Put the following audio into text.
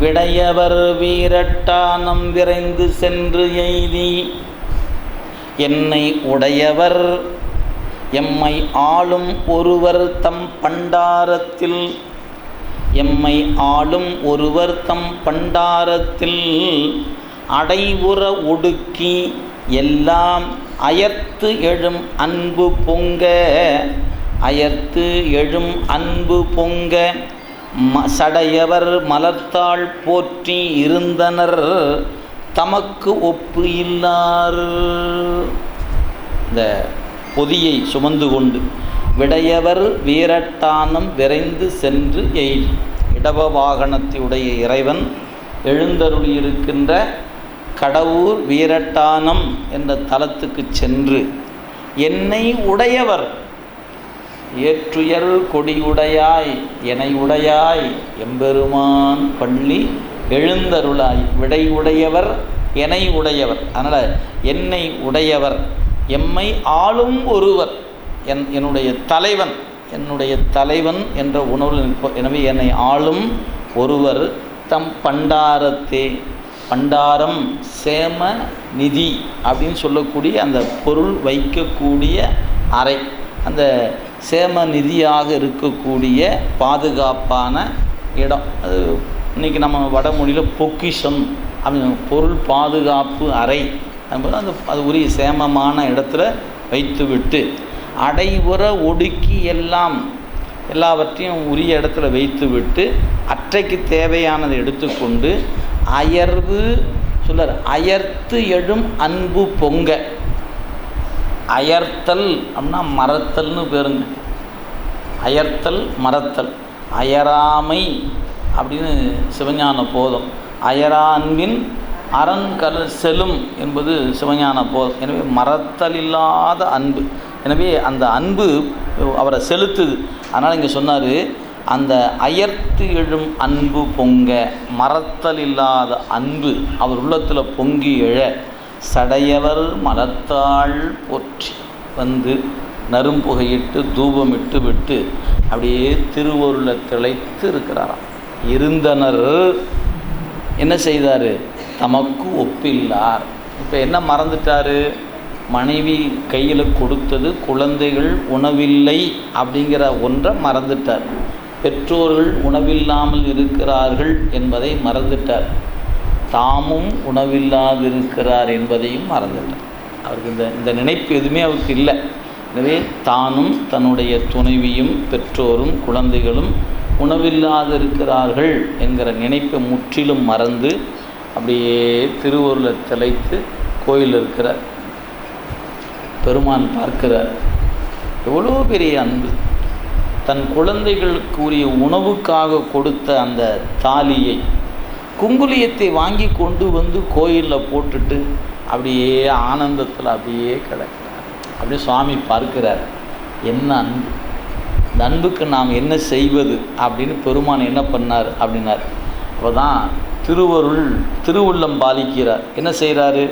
விடையவர் வீரட்டானம் விரைந்து சென்று எய்தி என்னை உடையவர் எம்மை ஆளும் ஒருவர் தம் பண்டாரத்தில் எம்மை ஆளும் ஒருவர் தம் பண்டாரத்தில் அடைவுற ஒடுக்கி எல்லாம் அயர்த்து எழும் அன்பு பொங்க அயர்த்து எழும் அன்பு பொங்க சடையவர் மலர்த்தாள் போற்றி இருந்தனர் தமக்கு ஒப்பு இல்லார். இந்த பொதியை சுமந்து கொண்டு விடையவர் வீரட்டானம் விரைந்து சென்று எய் இடவ வாகனத்தையுடைய இறைவன் எழுந்தருளியிருக்கின்ற கடவுர் வீரட்டானம் என்ற தலத்துக்கு சென்று என்னை உடையவர் ஏற்றுயர் கொடியுடையாய் எனை உடையாய் எம்பெருமான் பள்ளி எழுந்தருளாய். விடை உடையவர் என்னை உடையவர் அதனால் என்னை உடையவர் எம்மை ஆளும் ஒருவர் என் என்னுடைய தலைவன் என்னுடைய தலைவன் என்ற உணர்வில் நிற்ப எனவே என்னை ஆளும் ஒருவர் தம் பண்டாரத்தே பண்டாரம் சேம நிதி அப்படின்னு சொல்லக்கூடிய அந்த பொருள் வைக்கக்கூடிய அறை. அந்த சேம நிதியாக இருக்கக்கூடிய பாதுகாப்பான இடம். அது இன்றைக்கி நம்ம வடமொழியில் பொக்கிஷம் அப்படின்னு பொருள் பாதுகாப்பு அறை என்பது அந்த அது உரிய சேமமான இடத்துல வைத்துவிட்டு அடைவுற ஒடுக்கி எல்லாம் எல்லாவற்றையும் உரிய இடத்துல வைத்துவிட்டு அற்றைக்கு தேவையானதை எடுத்துக்கொண்டு அயர்வு சொல்லர் அயர்த்து எழும் அன்பு பொங்க. அயர்த்தல் அப்படின்னா மறத்தல்னு பேருங்க. அயர்த்தல் மறத்தல். அயராமை அப்படின்னு சிவஞான போதம். அயரா அன்பின் அரண்கல செலும் என்பது சிவஞான போதம். எனவே மறத்தல் இல்லாத அன்பு. எனவே அந்த அன்பு அவரை செலுத்துது. அதனால் இங்கே சொன்னார் அந்த அயர்த்து எழும் அன்பு பொங்க மறத்தல் இல்லாத அன்பு அவர் உள்ளத்தில் பொங்கி எழ. சடையவர் மலத்தாள் போற்றி வந்து நரும்புகையிட்டு தூபமிட்டு விட்டு அப்படியே திருவருளை திளைத்து இருக்கிறாராம். இருந்தனர். என்ன செய்தார்? தமக்கு ஒப்பில்லார். இப்போ என்ன மறந்துட்டார்? மனைவி கையில் கொடுத்தது குழந்தைகள் உணவில்லை அப்படிங்கிற ஒன்றை மறந்துட்டார். பெற்றோர்கள் உணவில்லாமல் இருக்கிறார்கள் என்பதை மறந்துட்டார். தாமும் உணவில்லாதிருக்கிறார் என்பதையும் மறந்துட்டார் அவருக்கு இந்த இந்த நினைப்பு எதுவுமே அவருக்கு இல்லை. எனவே தானும் தன்னுடைய துணைவியும் பெற்றோரும் குழந்தைகளும் உணவில்லாதிருக்கிறார்கள் என்கிற நினைப்பை முற்றிலும் மறந்து அப்படியே திருவருளை திளைத்து கோயில் இருக்கிறார். பெருமான் பார்க்கிறார். எவ்வளோ பெரிய அன்பு. தன் குழந்தைகளுக்குரிய உணவுக்காக கொடுத்த அந்த தாலியை குங்குலியத்தை வாங்கி கொண்டு வந்து கோயிலில் போட்டுட்டு அப்படியே ஆனந்தத்தில் அப்படியே கிடக்கிறார். அப்படியே சுவாமி பார்க்கிறார். என்ன அன்பு. இந்த அன்புக்கு நாம் என்ன செய்வது அப்படின்னு பெருமான் என்ன பண்ணார் அப்படின்னார். அப்போ தான் திருவருள் திருவுள்ளம் பாலிக்கிறார். என்ன செய்கிறாரு